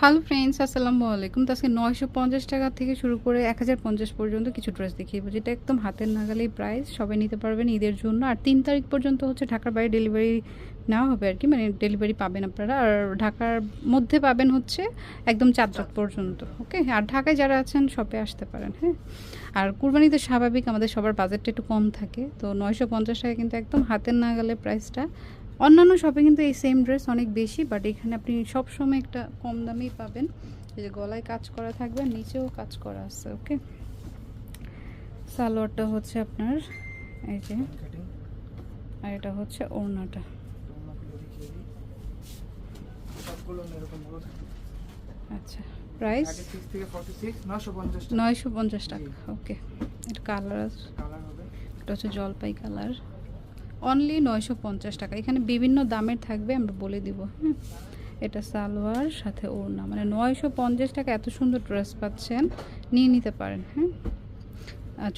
Hello friends আসসালামু আলাইকুম। তো আজকে নয়শো পঞ্চাশ টাকা থেকে শুরু করে এক হাজার পঞ্চাশ পর্যন্ত কিছু ড্রেস দেখিয়ে যেটা একদম হাতের নাগালেই প্রাইস সবাই নিতে পারবেন ঈদের জন্য। আর তিন তারিখ পর্যন্ত হচ্ছে ঢাকার বাইরে ডেলিভারি নেওয়া হবে আর কি মানে ডেলিভারি পাবেন আপনারা। আর ঢাকার মধ্যে পাবেন হচ্ছে একদম চাঁদ রাত পর্যন্ত ওকে আর ঢাকায় যারা আছেন শপে আসতে পারেন হ্যাঁ? আর কুরবানিতে স্বাভাবিক, আমাদের সবার বাজেটটা একটু কম থাকে। তো নয়শো পঞ্চাশ টাকা কিন্তু একদম হাতের নাগালে প্রাইসটা অন্যান্য শপে কিন্তু এই সেম ড্রেস অনেক বেশি বাট এখানে আপনি সবসময় একটা কম দামেই পাবেন। এই যে গলায় কাজ করা থাকবে নিচেও কাজ করা আছে ওকে সালোয়ারটা হচ্ছে আপনার এই যে আর এটা হচ্ছে ওড়নাটা। আচ্ছা প্রাইস নয়শো পঞ্চাশ টাকা। ওকে এটা কালার এটা হচ্ছে জলপাই কালার। অনলি নয়শো পঞ্চাশ টাকা। এখানে বিভিন্ন দামের থাকবে আমরা বলে দিব হ্যাঁ এটা সালোয়ার সাথে ওড়না। মানে নয়শো পঞ্চাশ টাকা এত সুন্দর ড্রেস পাচ্ছেন নিয়ে নিতে পারেন হ্যাঁ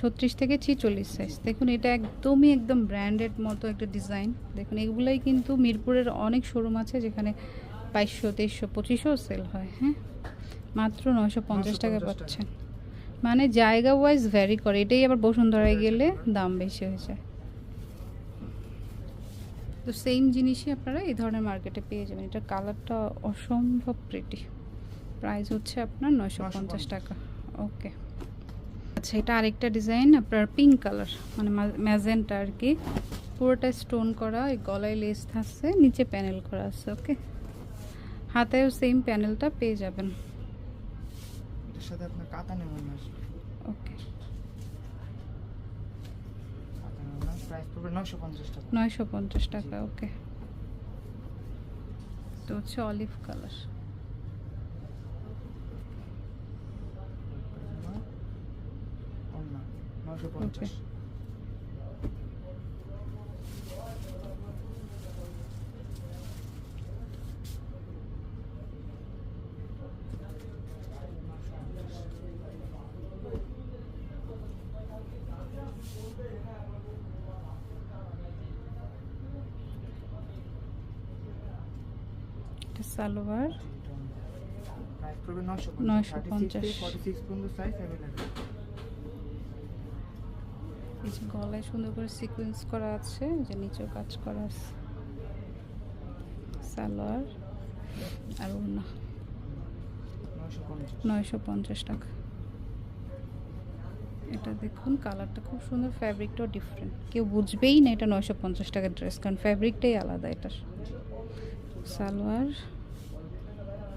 ছত্রিশ থেকে ছিচল্লিশ সাইজ দেখুন এটা একদমই একদম ব্র্যান্ডেড মতো একটা ডিজাইন দেখুন এগুলোই কিন্তু মিরপুরের অনেক শোরুম আছে যেখানে বাইশশো তেইশশো পঁচিশশো সেল হয় হ্যাঁ মাত্র নয়শো পঞ্চাশ টাকা 950 টাকা। পাচ্ছেন। মানে জায়গা ওয়াইজ ভ্যারি করে। এটাই আবার বসুন্ধরায় গেলে দাম বেশি হয়ে যায়। তো সেম জিনিসই আপনারা এই ধরনের মার্কেটে পেয়ে যাবেন। এটার কালারটা অসম্ভব প্রিটি প্রাইস হচ্ছে আপনার নয়শো পঞ্চাশ টাকা। ওকে আচ্ছা এটা আরেকটা ডিজাইন আপনার পিঙ্ক কালার মানে ম্যাজেন্টা আর কি। পুরোটা স্টোন করা এই গলায় লেস থাকছে নিচে প্যানেল করা আছে ওকে হাতেও সেম প্যানেলটা পেয়ে যাবেন। এটার সাথে আপনার কাতা ওকে প্রাইস পড়বে টাকা। নয়শো পঞ্চাশ টাকা ওকে। তো হচ্ছে অলিভ কালার অন্য নশো পঞ্চাশ এটা সালোয়ার প্রাইস পড়বে নশো 950 থেকে ফর্টি সিক্স পর্যন্ত সাইজ অ্যাভেলেবেল এই যে গলায় সুন্দর করে সিকোয়েন্স করা আছে যে নিচেও কাজ করা আছে। সালোয়ার আর ওড়না। নয়শো পঞ্চাশ। টাকা। এটা দেখুন কালারটা খুব সুন্দর ফ্যাব্রিকটাও ডিফারেন্ট কেউ বুঝবেই না এটা নয়শো পঞ্চাশ টাকার ড্রেস কারণ ফ্যাব্রিকটাই আলাদা এটার। সালোয়ার।